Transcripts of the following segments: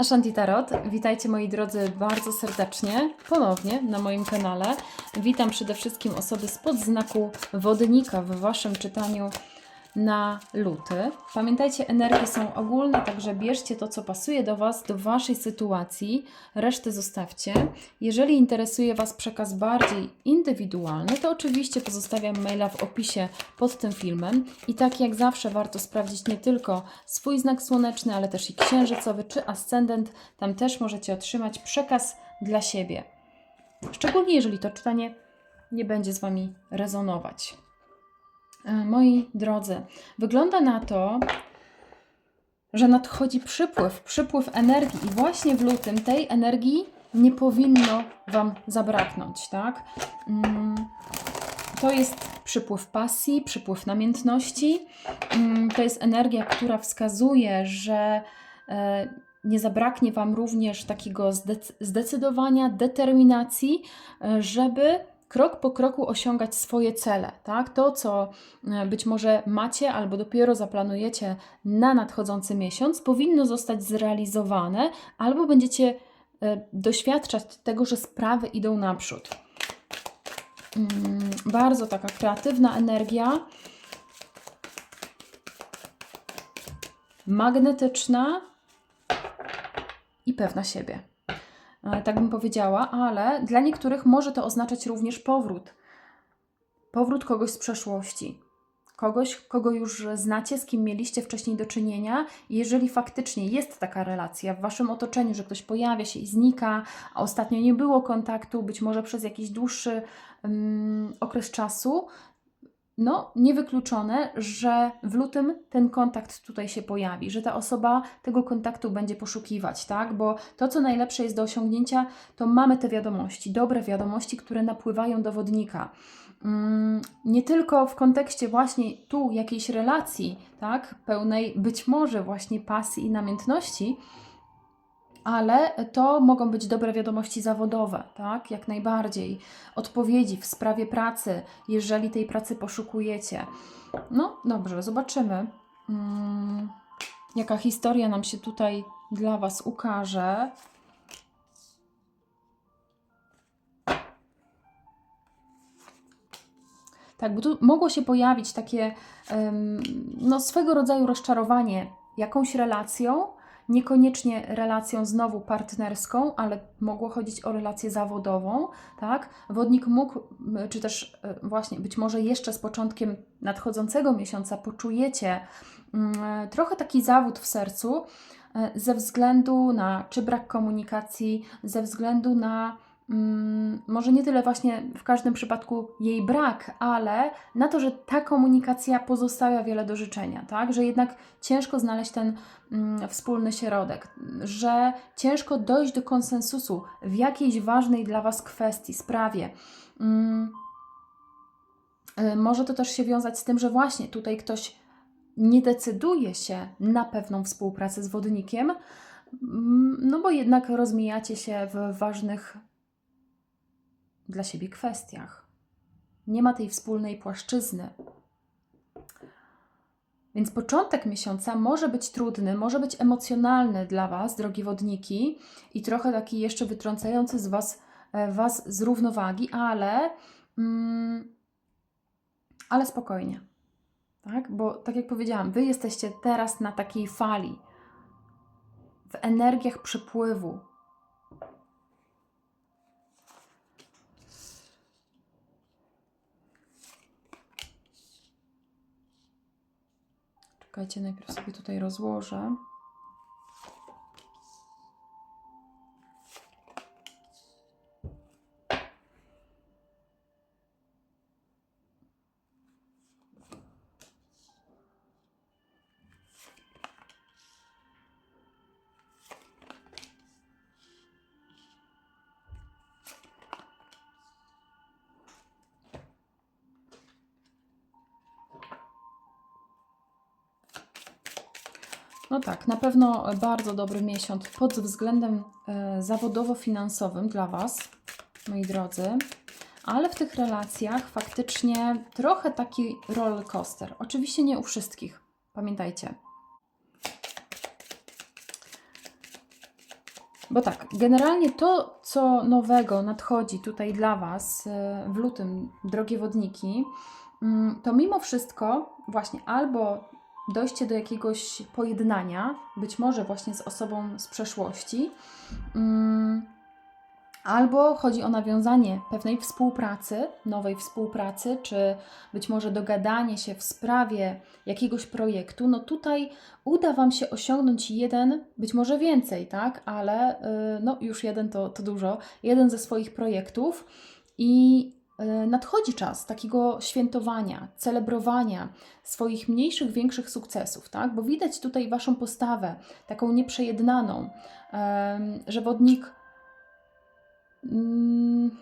Ashanti Tarot, witajcie moi drodzy bardzo serdecznie ponownie na moim kanale. Witam przede wszystkim osoby spod znaku wodnika w Waszym czytaniu na luty. Pamiętajcie, energie są ogólne, także bierzcie to, co pasuje do Was, do Waszej sytuacji, resztę zostawcie. Jeżeli interesuje Was przekaz bardziej indywidualny, to oczywiście pozostawiam maila w opisie pod tym filmem. I tak jak zawsze warto sprawdzić nie tylko swój znak słoneczny, ale też i księżycowy czy ascendent. Tam też możecie otrzymać przekaz dla siebie. Szczególnie jeżeli to czytanie nie będzie z Wami rezonować. E, Moi drodzy, wygląda na to, że nadchodzi przypływ, przypływ energii i właśnie w lutym tej energii nie powinno Wam zabraknąć, tak? Mm, To jest przypływ pasji, przypływ namiętności. Mm, To jest energia, która wskazuje, że e, nie zabraknie Wam również takiego zdec- zdecydowania, determinacji, e, żeby krok po kroku osiągać swoje cele, tak? To, co e, być może macie albo dopiero zaplanujecie na nadchodzący miesiąc, powinno zostać zrealizowane, albo będziecie e, doświadczać tego, że sprawy idą naprzód. Mm, Bardzo taka kreatywna energia, magnetyczna i pewna siebie tak bym powiedziała, ale dla niektórych może to oznaczać również powrót. Powrót kogoś z przeszłości. Kogoś, kogo już znacie, z kim mieliście wcześniej do czynienia. Jeżeli faktycznie jest taka relacja w waszym otoczeniu, że ktoś pojawia się i znika, a ostatnio nie było kontaktu, być może przez jakiś dłuższy um, okres czasu, no, niewykluczone, że w lutym ten kontakt tutaj się pojawi, że ta osoba tego kontaktu będzie poszukiwać, tak? Bo to, co najlepsze jest do osiągnięcia, to mamy te wiadomości, dobre wiadomości, które napływają do wodnika. Mm, Nie tylko w kontekście właśnie tu jakiejś relacji, tak? Pełnej być może właśnie pasji i namiętności, ale to mogą być dobre wiadomości zawodowe, tak? Jak najbardziej. Odpowiedzi w sprawie pracy, jeżeli tej pracy poszukujecie. No dobrze, zobaczymy, mm, jaka historia nam się tutaj dla Was ukaże. Tak, bo tu mogło się pojawić takie em, no, swego rodzaju rozczarowanie jakąś relacją, niekoniecznie relacją znowu partnerską, ale mogło chodzić o relację zawodową, tak? Wodnik mógł, czy też e, właśnie być może jeszcze z początkiem nadchodzącego miesiąca poczujecie mm, trochę taki zawód w sercu e, ze względu na czy brak komunikacji, ze względu na może nie tyle właśnie w każdym przypadku jej brak, ale na to, że ta komunikacja pozostawia wiele do życzenia, tak? Że jednak ciężko znaleźć ten mm, wspólny środek, że ciężko dojść do konsensusu w jakiejś ważnej dla Was kwestii, sprawie. Mm, y, może to też się wiązać z tym, że właśnie tutaj ktoś nie decyduje się na pewną współpracę z wodnikiem, mm, no bo jednak rozmijacie się w ważnych dla siebie kwestiach. Nie ma tej wspólnej płaszczyzny. Więc początek miesiąca może być trudny, może być emocjonalny dla Was, drogi wodniki, i trochę taki jeszcze wytrącający z Was, e, was z równowagi, ale, mm, ale spokojnie. Tak? Bo tak jak powiedziałam, Wy jesteście teraz na takiej fali, w energiach przepływu, Czekajcie, najpierw sobie tutaj rozłożę. No tak, na pewno bardzo dobry miesiąc pod względem e, zawodowo-finansowym dla Was, moi drodzy. Ale w tych relacjach faktycznie trochę taki roller coaster. Oczywiście nie u wszystkich, pamiętajcie. Bo tak, generalnie to, co nowego nadchodzi tutaj dla Was e, w lutym, drogie wodniki, mm, to mimo wszystko właśnie albo dojście do jakiegoś pojednania, być może właśnie z osobą z przeszłości, mm, albo chodzi o nawiązanie pewnej współpracy, nowej współpracy, czy być może dogadanie się w sprawie jakiegoś projektu. No tutaj uda Wam się osiągnąć jeden, być może więcej, tak, ale y, no już jeden to, to dużo, jeden ze swoich projektów i nadchodzi czas takiego świętowania, celebrowania swoich mniejszych, większych sukcesów, tak? Bo widać tutaj Waszą postawę, taką nieprzejednaną, że wodnik mm,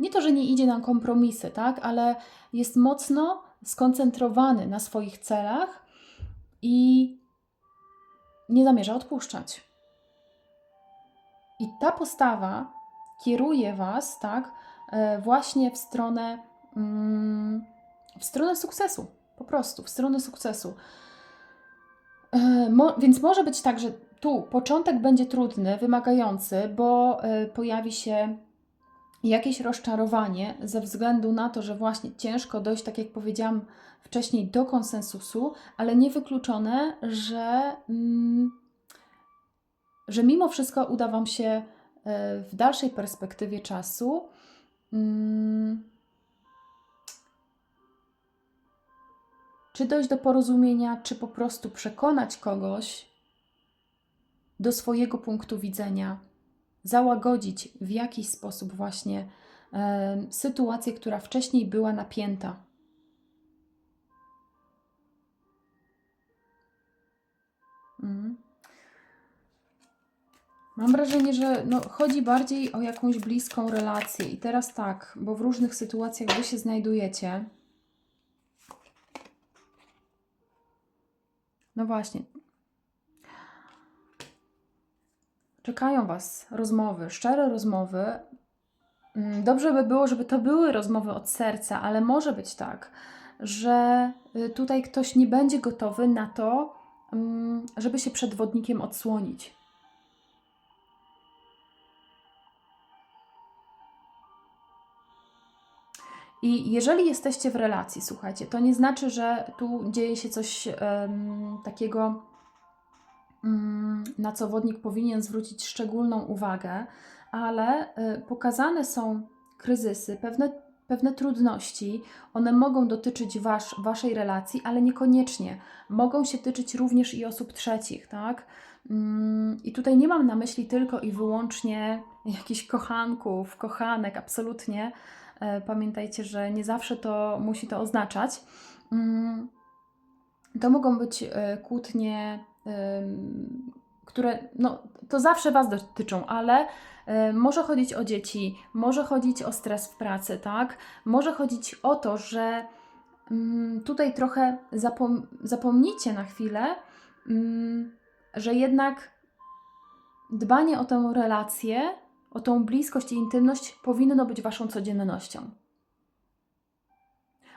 nie to, że nie idzie na kompromisy, tak? Ale jest mocno skoncentrowany na swoich celach i nie zamierza odpuszczać. I ta postawa kieruje Was, tak, e, właśnie w stronę, mm, w stronę sukcesu, po prostu, w stronę sukcesu. E, Mo, więc może być tak, że tu początek będzie trudny, wymagający, bo e, pojawi się jakieś rozczarowanie ze względu na to, że właśnie ciężko dojść, tak jak powiedziałam wcześniej, do konsensusu, ale niewykluczone, że, mm, że mimo wszystko uda Wam się e, w dalszej perspektywie czasu mm, czy dojść do porozumienia, czy po prostu przekonać kogoś do swojego punktu widzenia, załagodzić w jakiś sposób właśnie e, sytuację, która wcześniej była napięta. Mam wrażenie, że no, chodzi bardziej o jakąś bliską relację. I teraz tak, bo w różnych sytuacjach Wy się znajdujecie. No właśnie. Czekają Was rozmowy, szczere rozmowy. Mm, Dobrze by było, żeby to były rozmowy od serca, ale może być tak, że y, tutaj ktoś nie będzie gotowy na to, mm, żeby się przed wodnikiem odsłonić. I jeżeli jesteście w relacji, słuchajcie, to nie znaczy, że tu dzieje się coś em, takiego, mm, na co wodnik powinien zwrócić szczególną uwagę, ale y, pokazane są kryzysy, pewne, pewne trudności. One mogą dotyczyć wasz, waszej relacji, ale niekoniecznie. Mogą się tyczyć również i osób trzecich, tak? Mm, I tutaj nie mam na myśli tylko i wyłącznie jakichś kochanków, kochanek, absolutnie. E, Pamiętajcie, że nie zawsze to musi to oznaczać. Mm, To mogą być e, kłótnie, które no, to zawsze Was dotyczą, ale e, może chodzić o dzieci, może chodzić o stres w pracy, tak? Może chodzić o to, że mm, tutaj trochę zapom zapomnicie na chwilę, mm, że jednak dbanie o tę relację, o tą bliskość i intymność powinno być Waszą codziennością.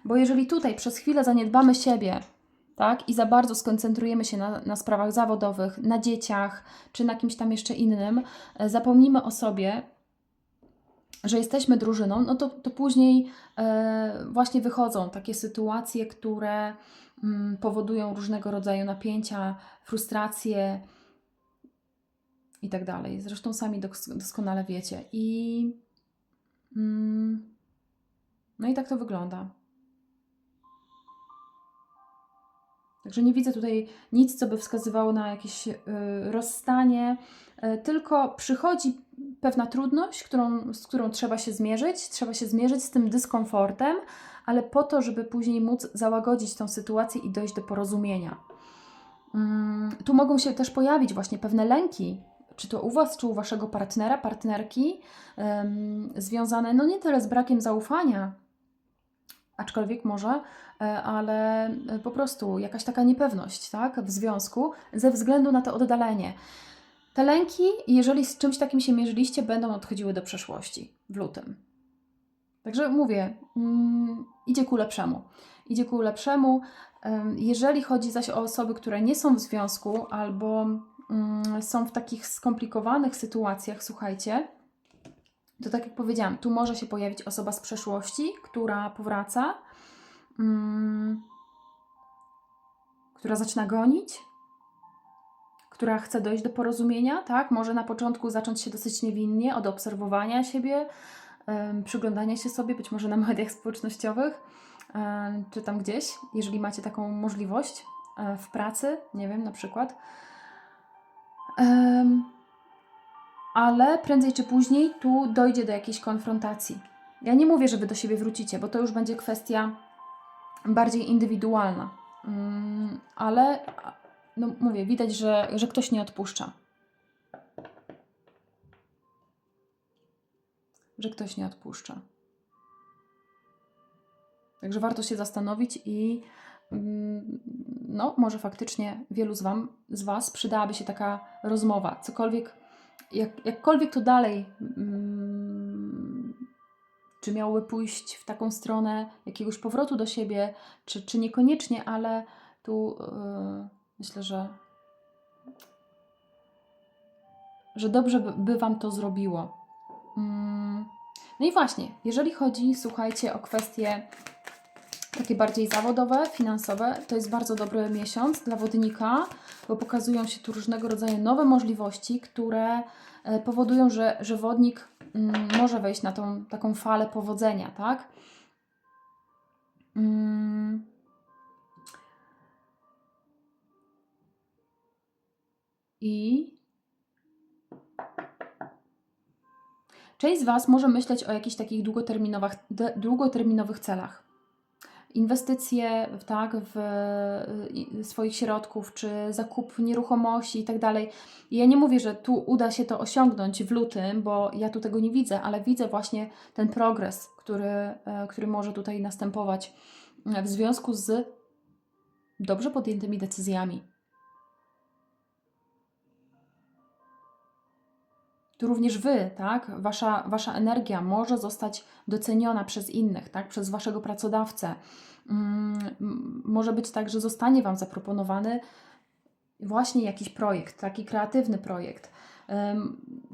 Bo jeżeli tutaj przez chwilę zaniedbamy siebie, tak, i za bardzo skoncentrujemy się na, na sprawach zawodowych, na dzieciach, czy na kimś tam jeszcze innym, e, zapomnimy o sobie, że jesteśmy drużyną, no to, to później e, właśnie wychodzą takie sytuacje, które mm, powodują różnego rodzaju napięcia, frustracje i tak dalej. Zresztą sami dos- doskonale wiecie. I mm, no i tak to wygląda. Także nie widzę tutaj nic, co by wskazywało na jakieś y, rozstanie, y, tylko przychodzi pewna trudność, którą, z którą trzeba się zmierzyć, trzeba się zmierzyć z tym dyskomfortem, ale po to, żeby później móc załagodzić tą sytuację i dojść do porozumienia. Mm, Tu mogą się też pojawić właśnie pewne lęki, czy to u Was, czy u Waszego partnera, partnerki, em, związane no nie tyle z brakiem zaufania, aczkolwiek może, e, ale e, po prostu jakaś taka niepewność tak, w związku ze względu na to oddalenie. Te lęki, jeżeli z czymś takim się mierzyliście, będą odchodziły do przeszłości w lutym. Także mówię, mm, idzie ku lepszemu. Idzie ku lepszemu. Em, Jeżeli chodzi zaś o osoby, które nie są w związku albo są w takich skomplikowanych sytuacjach, słuchajcie, to tak jak powiedziałam, tu może się pojawić osoba z przeszłości, która powraca, mm, która zaczyna gonić, która chce dojść do porozumienia, tak? Może na początku zacząć się dosyć niewinnie od obserwowania siebie, em, przyglądania się sobie, być może na mediach społecznościowych, em, czy tam gdzieś, jeżeli macie taką możliwość e, w pracy, nie wiem, na przykład. Ale prędzej czy później tu dojdzie do jakiejś konfrontacji. Ja nie mówię, że wy do siebie wrócicie, bo to już będzie kwestia bardziej indywidualna. Mm, ale no mówię, widać, że, że ktoś nie odpuszcza. Że ktoś nie odpuszcza. Także warto się zastanowić i mm, no, może faktycznie wielu z, wam, z Was przydałaby się taka rozmowa. Cokolwiek, jak, jakkolwiek to dalej, mm, czy miałoby pójść w taką stronę jakiegoś powrotu do siebie, czy, czy niekoniecznie, ale tu yy, myślę, że, że dobrze by, by Wam to zrobiło. Mm, No i właśnie, jeżeli chodzi, słuchajcie, o kwestie takie bardziej zawodowe, finansowe, to jest bardzo dobry miesiąc dla wodnika, bo pokazują się tu różnego rodzaju nowe możliwości, które e, powodują, że, że wodnik mm, może wejść na tą taką falę powodzenia, tak? Mm. I część z Was może myśleć o jakichś takich długoterminowych, długoterminowych celach inwestycje tak, w swoich środków, czy zakup nieruchomości i tak dalej. Ja nie mówię, że tu uda się to osiągnąć w lutym, bo ja tu tego nie widzę, ale widzę właśnie ten progres, który, e, który może tutaj następować w związku z dobrze podjętymi decyzjami. Tu również Wy, tak, wasza, wasza energia może zostać doceniona przez innych, tak, przez Waszego pracodawcę. Mm, może być tak, że zostanie Wam zaproponowany właśnie jakiś projekt, taki kreatywny projekt.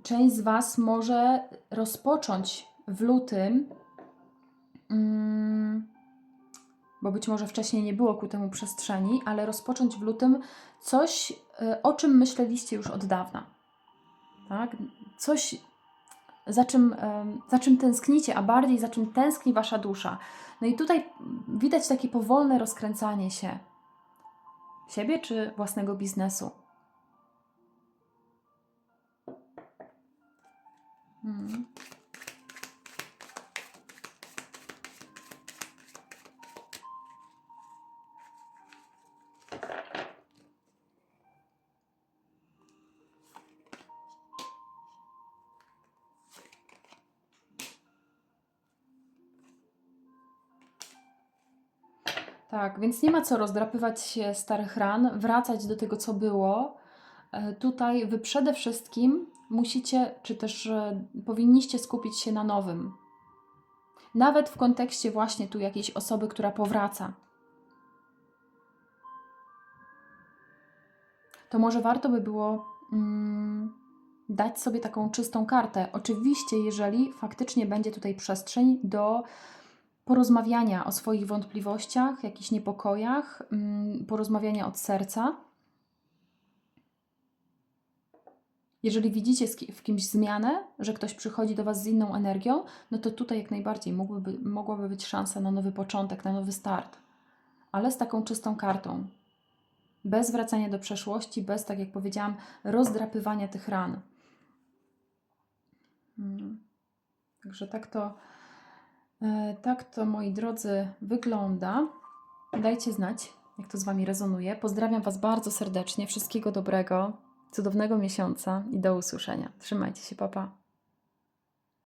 Część z Was może rozpocząć w lutym, mm, bo być może wcześniej nie było ku temu przestrzeni, ale rozpocząć w lutym coś, e, o czym myśleliście już od dawna tak? Coś, za czym, za czym tęsknicie, a bardziej za czym tęskni wasza dusza. No i tutaj widać takie powolne rozkręcanie się siebie czy własnego biznesu. Mhm. Tak, więc nie ma co rozdrapywać się starych ran, wracać do tego, co było. E, Tutaj wy przede wszystkim musicie, czy też e, powinniście skupić się na nowym. Nawet w kontekście właśnie tu jakiejś osoby, która powraca. To może warto by było mm, dać sobie taką czystą kartę. Oczywiście, jeżeli faktycznie będzie tutaj przestrzeń do porozmawiania o swoich wątpliwościach, jakichś niepokojach, mm, porozmawiania od serca. Jeżeli widzicie w kimś zmianę, że ktoś przychodzi do Was z inną energią, no to tutaj jak najbardziej mógłby, mogłaby być szansa na nowy początek, na nowy start. Ale z taką czystą kartą. Bez wracania do przeszłości, bez, tak jak powiedziałam, rozdrapywania tych ran. Mm. Także tak to, tak to, moi drodzy, wygląda. Dajcie znać, jak to z Wami rezonuje. Pozdrawiam Was bardzo serdecznie. Wszystkiego dobrego, cudownego miesiąca i do usłyszenia. Trzymajcie się, papa.